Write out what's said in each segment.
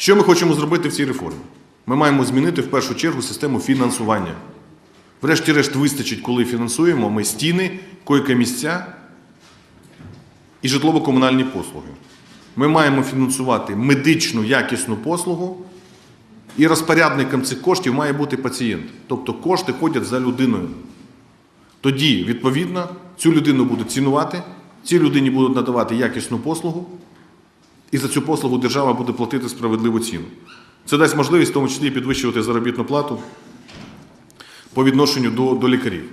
Що ми хочемо зробити в цій реформі? Ми маємо змінити в першу чергу систему фінансування. Врешті-решт вистачить, коли фінансуємо ми стіни, койка-місця і житлово-комунальні послуги. Ми маємо фінансувати медичну якісну послугу, і розпорядником цих коштів має бути пацієнт. Тобто кошти ходять за людиною. Тоді, відповідно, цю людину будуть цінувати, цій людині будуть надавати якісну послугу, і за цю послугу держава буде платити справедливу ціну. Це дасть можливість, в тому числі, підвищувати заробітну плату по відношенню до, до лікарів.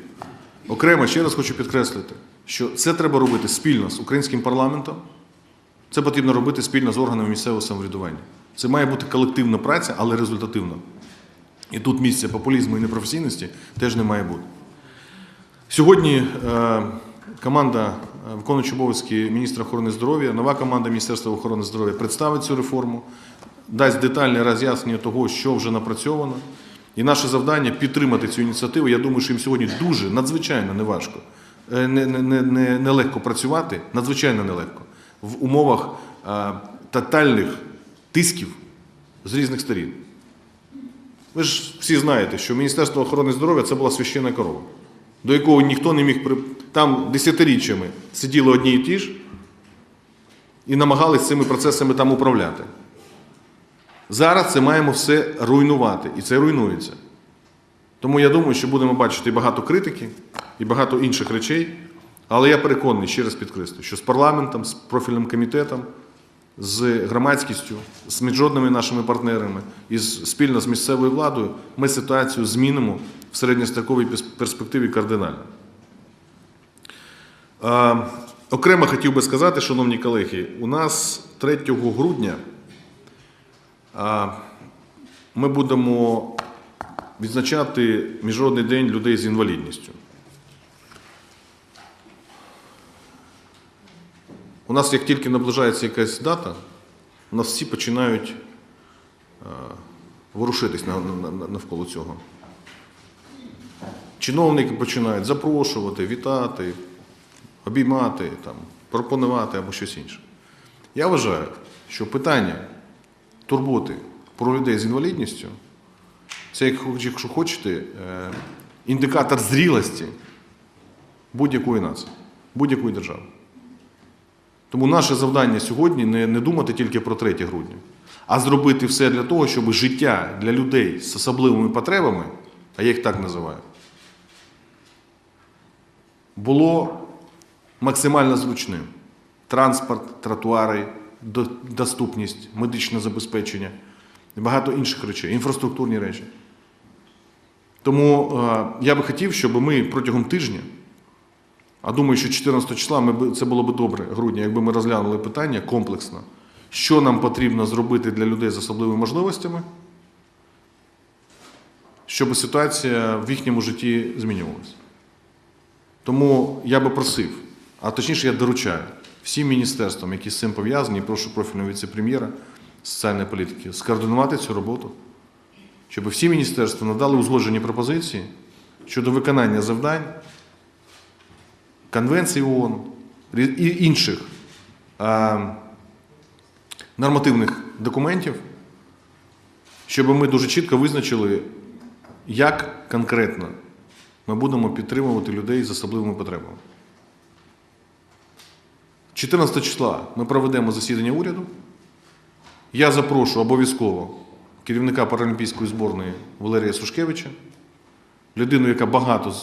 Окремо ще раз хочу підкреслити, що це треба робити спільно з українським парламентом, це потрібно робити спільно з органами місцевого самоврядування. Це має бути колективна праця, але результативна. І тут місця популізму і непрофесійності теж не має бути. Сьогодні е, команда е, виконуючого обов'язки міністра охорони здоров'я, нова команда Міністерства охорони здоров'я представить цю реформу, дасть детальне роз'яснення того, що вже напрацьовано. І наше завдання підтримати цю ініціативу. Я думаю, що їм сьогодні дуже надзвичайно неважко, е, не, не, нелегко працювати, надзвичайно нелегко в умовах е, тотальних тисків з різних сторін. Ви ж всі знаєте, що Міністерство охорони здоров'я це була священна корова, до якого ніхто не міг. Там десятиріччями сиділи одні і ті ж і намагались цими процесами там управляти. Зараз це маємо все руйнувати, і це руйнується. Тому я думаю, що будемо бачити багато критики, і багато інших речей. Але я переконаний, ще раз підкреслюю, що з парламентом, з профільним комітетом, з громадськістю, з міжнародними нашими партнерами і спільно з місцевою владою ми ситуацію змінимо в середньостроковій перспективі кардинально. Окремо хотів би сказати, шановні колеги, у нас 3 грудня ми будемо відзначати Міжнародний день людей з інвалідністю. У нас, як тільки наближається якась дата, у нас всі починають ворушитись на- на- на- навколо цього. Чиновники починають запрошувати, вітати, обіймати, там, пропонувати або щось інше. Я вважаю, що питання турботи про людей з інвалідністю це, якщо хочете, е, індикатор зрілості будь-якої нації, будь-якої держави. Тому наше завдання сьогодні не, не думати тільки про 3 грудня, а зробити все для того, щоб життя для людей з особливими потребами, а я їх так називаю, було максимально зручним. Транспорт, тротуари, доступність, медичне забезпечення і багато інших речей, інфраструктурні речі. Тому е, я би хотів, щоб ми протягом тижня, а думаю, що 14 числа ми це було б добре, грудня, якби ми розглянули питання комплексно, що нам потрібно зробити для людей з особливими можливостями, щоб ситуація в їхньому житті змінювалася. Тому я би просив, а точніше я доручаю всім міністерствам, які з цим пов'язані, прошу профільного віце-прем'єра соціальної політики, скоординувати цю роботу, щоб всі міністерства надали узгоджені пропозиції щодо виконання завдань Конвенції ООН і інших нормативних документів, щоб ми дуже чітко визначили, як конкретно ми будемо підтримувати людей з особливими потребами. 14 числа ми проведемо засідання уряду. Я запрошу обов'язково керівника паралімпійської зборної Валерія Сушкевича, людину, яка багато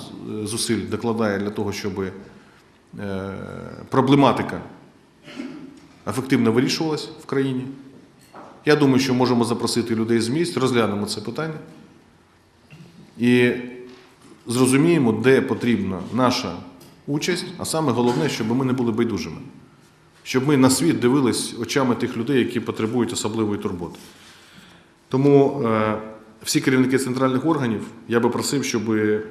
зусиль докладає для того, щоб е, проблематика ефективно вирішувалась в країні. Я думаю, що можемо запросити людей з місць, розглянемо це питання. І зрозуміємо, де потрібна наша участь, а саме головне, щоб ми не були байдужими, щоб ми на світ дивились очами тих людей, які потребують особливої турботи. Тому е, всі керівники центральних органів я би просив, щоб е,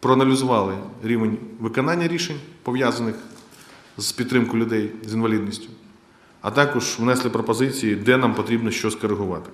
проаналізували рівень виконання рішень, пов'язаних з підтримкою людей з інвалідністю, а також внесли пропозиції, де нам потрібно що скоригувати.